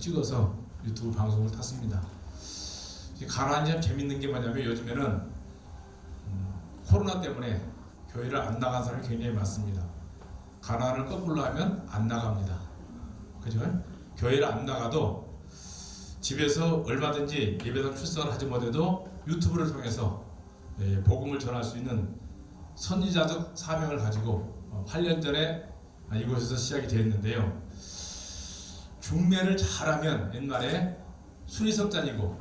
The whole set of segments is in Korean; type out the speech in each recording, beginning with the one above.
찍어서 유튜브 방송을 탔습니다. 참 재밌는 게 뭐냐면 요즘에는 음, 코로나 때문에 교회를 안 나간 사람이 굉장히 많습니다. 가난을 거꾸로 하면 안 나갑니다. 그죠? 교회를 안 나가도 집에서 얼마든지 예배당 출석을 하지 못해도 유튜브를 통해서 예, 복음을 전할 수 있는 선지자적 사명을 가지고 어, 8년 전에 이곳에서 시작이 되었는데요. 중매를 잘하면 옛말에 수리석잔이고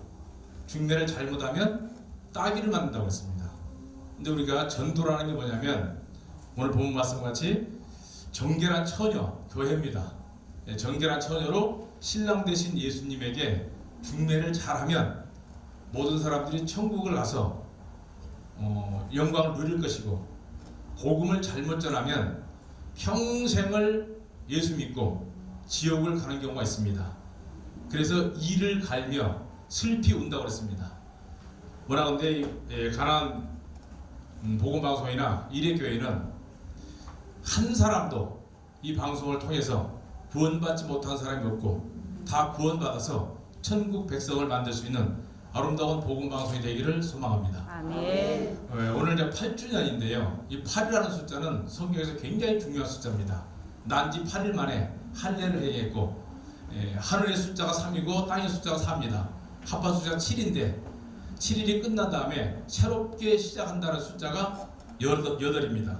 중매를 잘못하면 따기를 만든다고 했습니다. 근데 우리가 전도라는 게 뭐냐면 오늘 본 말씀 같이 정결한 처녀 교회입니다. 예, 정결한 처녀로 신랑 되신 예수님에게 중매를 잘하면 모든 사람들이 천국을 가서 어, 영광을 누릴 것이고 복음을 잘못 전하면 평생을 예수 믿고 지옥을 가는 경우가 있습니다. 그래서 이를 갈며 슬피 운다고 그랬습니다. 뭐라 근데 예, 가난 음, 복음 방송이나 이래 교회는 한 사람도 이 방송을 통해서 구원받지 못한 사람이 없고 다 구원받아서 천국 백성을 만들 수 있는 아름다운 복음 방송이 되기를 소망합니다. 아멘. 예, 오늘 이제 8주년인데요. 이 8이라는 숫자는 성경에서 굉장히 중요한 숫자입니다. 난지 8일 만에 할례를 해야겠고 예, 하늘의 숫자가 3이고 땅의 숫자가 4입니다. 합한 숫자가 7인데 7일이 끝난 다음에 새롭게 시작한다는 숫자가 8입니다.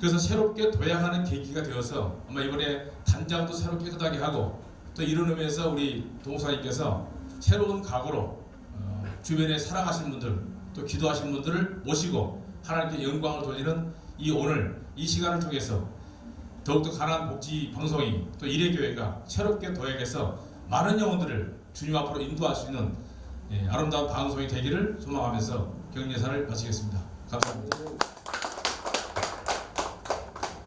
그래서 새롭게 도약하는 계기가 되어서 아마 이번에 단장도 새롭게 깨끗하게 하고 또 이런 의미에서 우리 동사님께서 새로운 각오로 어, 주변에 사랑하시는 분들 또 기도하시는 분들을 모시고 하나님께 영광을 돌리는 이 오늘 이 시간을 통해서 더욱더 가난 복지 방송이 또 일회교회가 새롭게 도약해서 많은 영혼들을 주님 앞으로 인도할 수 있는 예, 아름다운 방송이 되기를 소망하면서 경례사를 마치겠습니다.